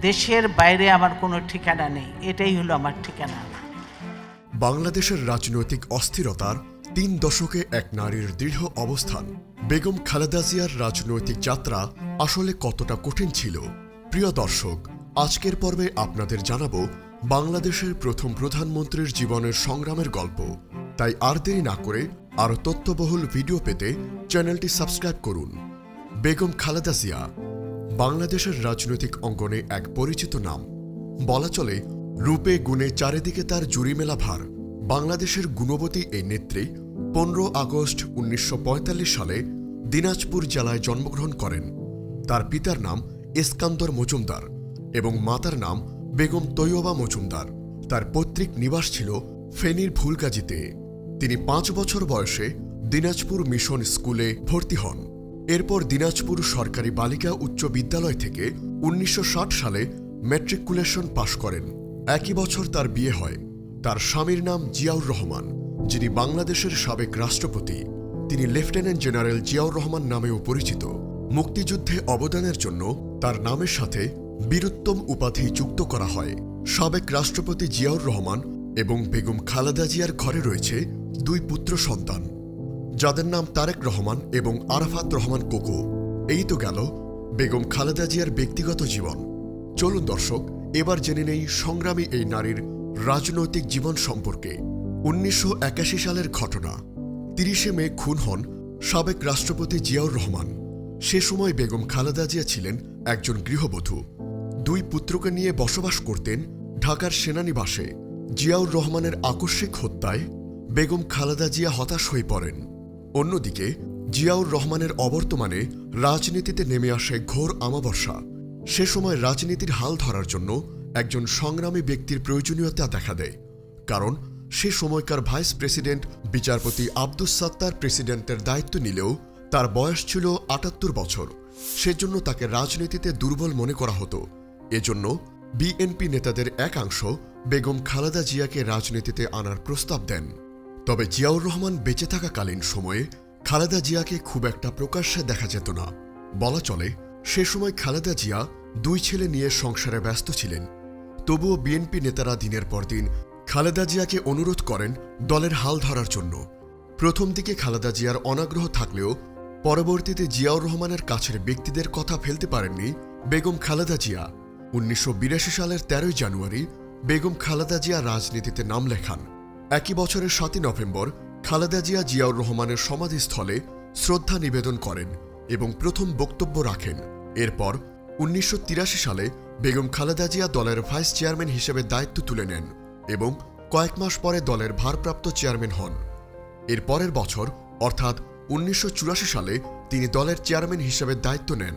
দেশের বাইরে আমার কোনো ঠিকানা নেই। এটাই হলো আমার ঠিকানা। বাংলাদেশের রাজনৈতিক অস্থিরতার তিন দশকে এক নারীর দৃঢ় অবস্থান। বেগম খালেদা জিয়ার রাজনৈতিক যাত্রা আসলে কতটা কঠিন ছিল? প্রিয় দর্শক, আজকের পর্বে আপনাদের জানাব বাংলাদেশের প্রথম প্রধানমন্ত্রীর জীবনের সংগ্রামের গল্প। তাই আর দেরি না করে আরও তথ্যবহুল ভিডিও পেতে চ্যানেলটি সাবস্ক্রাইব করুন। বেগম খালেদা জিয়া বাংলাদেশের রাজনৈতিক অঙ্গনে এক পরিচিত নাম। বলা চলে, রূপে গুণে চারিদিকে তার জুরি মেলা ভার। বাংলাদেশের গুণবতী এই নেত্রী পনেরো আগস্ট উনিশশো পঁয়তাল্লিশ সালে দিনাজপুর জেলায় জন্মগ্রহণ করেন। তার পিতার নাম ইস্কান্দর মজুমদার এবং মাতার নাম বেগম তৈয়বা মজুমদার। তার পৈতৃক নিবাস ছিল ফেনীর ভুলগাজীতে। তিনি পাঁচ বছর বয়সে দিনাজপুর মিশন স্কুলে ভর্তি হন। এরপর দিনাজপুর সরকারি বালিকা উচ্চ বিদ্যালয় থেকে উনিশশো ষাট সালে ম্যাট্রিকুলেশন পাশ করেন। একই বছর তার বিয়ে হয়। তার স্বামীর নাম জিয়াউর রহমান, যিনি বাংলাদেশের সাবেক রাষ্ট্রপতি। তিনি লেফটেন্যান্ট জেনারেল জিয়াউর রহমান নামেও পরিচিত। মুক্তিযুদ্ধে অবদানের জন্য তার নামের সাথে বীরুত্তম উপাধি যুক্ত করা হয়। সাবেক রাষ্ট্রপতি জিয়াউর রহমান এবং বেগম খালেদা জিয়ার ঘরে রয়েছে দুই পুত্র সন্তান। যাদের নাম তারেক রহমান এবং আরাফাত রহমান কোকো। এই তো গেল বেগম খালেদা জিয়ার ব্যক্তিগত জীবন। চলুন দর্শক, এবার জেনে নেই সংগ্রামী এই নারীর রাজনৈতিক জীবন সম্পর্কে। উনিশশো একাশি সালের ঘটনা। তিরিশে মে খুন হন সাবেক রাষ্ট্রপতি জিয়াউর রহমান। সে সময় বেগম খালেদা জিয়া ছিলেন একজন গৃহবধূ। দুই পুত্রকে নিয়ে বসবাস করতেন ঢাকার সেনানিবাসে। জিয়াউর রহমানের আকস্মিক হত্যায় বেগম খালেদা জিয়া হতাশ হয়ে পড়েন। অন্যদিকে, জিয়াউর রহমানের অবর্তমানে রাজনীতিতে নেমে আসে ঘোর আমাবস্যা সে সময় রাজনীতির হাল ধরার জন্য একজন সংগ্রামী ব্যক্তির প্রয়োজনীয়তা দেখা দেয়। কারণ, সে সময়কার ভাইস প্রেসিডেন্ট বিচারপতি আব্দুস সাত্তার প্রেসিডেন্টের দায়িত্ব নিলেও তার বয়স ছিল আটাত্তর বছর। সেজন্য তাকে রাজনীতিতে দুর্বল মনে করা হতো। এজন্য বিএনপি নেতাদের একাংশ বেগম খালেদা জিয়াকে রাজনীতিতে আনার প্রস্তাব দেন। তবে জিয়াউর রহমান বেঁচে থাকাকালীন সময়ে খালেদা জিয়াকে খুব একটা প্রকাশ্যে দেখা যেত না। বলা চলে, সে সময় খালেদা জিয়া দুই ছেলে নিয়ে সংসারে ব্যস্ত ছিলেন। তবুও বিএনপি নেতারা দিনের পর দিন খালেদা জিয়াকে অনুরোধ করেন দলের হাল ধরার জন্য। প্রথম দিকে খালেদা জিয়ার অনাগ্রহ থাকলেও পরবর্তীতে জিয়াউর রহমানের কাছের ব্যক্তিদের কথা ফেলতে পারেননি বেগম খালেদা জিয়া। উনিশশো বিরাশি সালের তেরোই জানুয়ারি বেগম খালেদা জিয়া রাজনীতিতে নাম লেখান। একই বছরের সাতই নভেম্বর খালেদা জিয়া জিয়াউর রহমানের সমাধিস্থলে শ্রদ্ধা নিবেদন করেন এবং প্রথম বক্তব্য রাখেন। এরপর উনিশশো তিরাশি সালে বেগম খালেদা জিয়া দলের ভাইস চেয়ারম্যান হিসেবে দায়িত্ব তুলে নেন এবং কয়েক মাস পরে দলের ভারপ্রাপ্ত চেয়ারম্যান হন। এর পরের বছর, অর্থাৎ উনিশশো চুরাশি সালে, তিনি দলের চেয়ারম্যান হিসেবে দায়িত্ব নেন।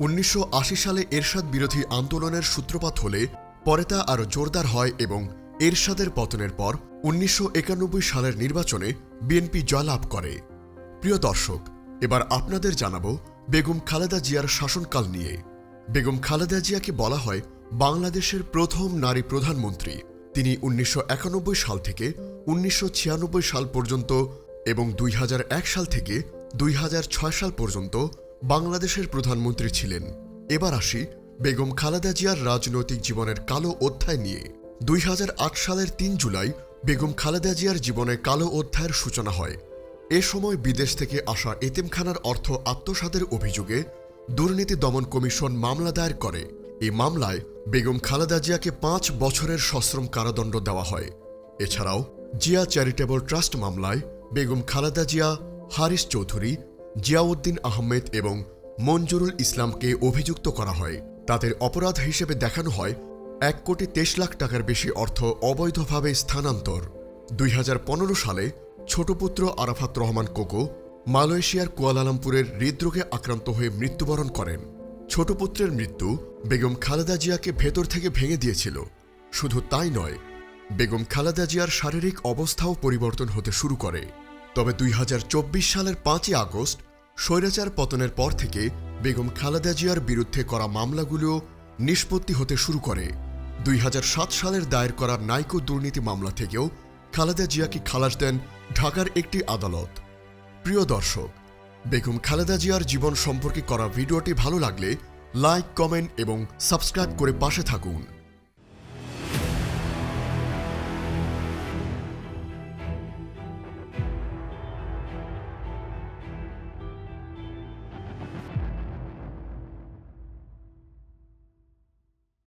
উনিশশো আশি সালে এরশাদ বিরোধী আন্দোলনের সূত্রপাত হলে পরে তা আরও জোরদার হয় এবং এরশাদের পতনের পর উনিশশো একানব্বই সালের নির্বাচনে বিএনপি জয়লাভ করে। প্রিয় দর্শক, এবার আপনাদের জানাব বেগম খালেদা জিয়ার শাসনকাল নিয়ে। বেগম খালেদা জিয়াকে বলা হয় বাংলাদেশের প্রথম নারী প্রধানমন্ত্রী। তিনি উনিশশো একানব্বই সাল থেকে উনিশশো ছিয়ানব্বই সাল পর্যন্ত এবং দুই হাজার এক সাল থেকে দুই হাজার ছয় সাল পর্যন্ত বাংলাদেশের প্রধানমন্ত্রী ছিলেন। এবার আসি বেগম খালেদা জিয়ার রাজনৈতিক জীবনের কালো অধ্যায় নিয়ে। দুই হাজার আট সালের তিন জুলাই বেগম খালেদা জিয়ার জীবনে কালো অধ্যায়ের সূচনা হয়। এ সময় বিদেশ থেকে আসা এতিমখানার অর্থ আত্মসাতের অভিযোগে দুর্নীতি দমন কমিশন মামলা দায়ের করে। এই মামলায় বেগম খালেদা জিয়াকে পাঁচ বছরের সশ্রম কারাদণ্ড দেওয়া হয়। এছাড়াও জিয়া চ্যারিটেবল ট্রাস্ট মামলায় বেগম খালেদা জিয়া, হারিস চৌধুরী, জিয়াউদ্দিন আহমেদ এবং মঞ্জুরুল ইসলামকে অভিযুক্ত করা হয়। তাদের অপরাধ হিসেবে দেখানো হয় এক কোটি তেইশ লাখ টাকার বেশি অর্থ অবৈধভাবে স্থানান্তর। দুই হাজার পনেরো সালে ছোট পুত্র আরাফাত রহমান কোকো মালয়েশিয়ার কুয়ালালামপুরের হৃদরোগে আক্রান্ত হয়ে মৃত্যুবরণ করেন। ছোট পুত্রের মৃত্যু বেগম খালেদা জিয়াকে ভেতর থেকে ভেঙে দিয়েছিল। শুধু তাই নয়, বেগম খালেদা জিয়ার শারীরিক অবস্থাও পরিবর্তন হতে শুরু করে। তবে দুই হাজার চব্বিশ সালের পাঁচই আগস্ট স্বৈরাচার পতনের পর থেকে বেগম খালেদা জিয়ার বিরুদ্ধে করা মামলাগুলো নিষ্পত্তি হতে শুরু করে। দুই হাজার সাত সালের দায়ের করা নাইকো দুর্নীতি মামলা থেকেও খালেদা জিয়াকে খালাস দেন ঢাকার একটি আদালত। প্রিয় দর্শক বেগম খালেদা জিয়ার জীবন সম্পর্কে করা ভিডিওটি ভালো লাগলে লাইক, কমেন্ট এবং সাবস্ক্রাইব করে পাশে থাকুন।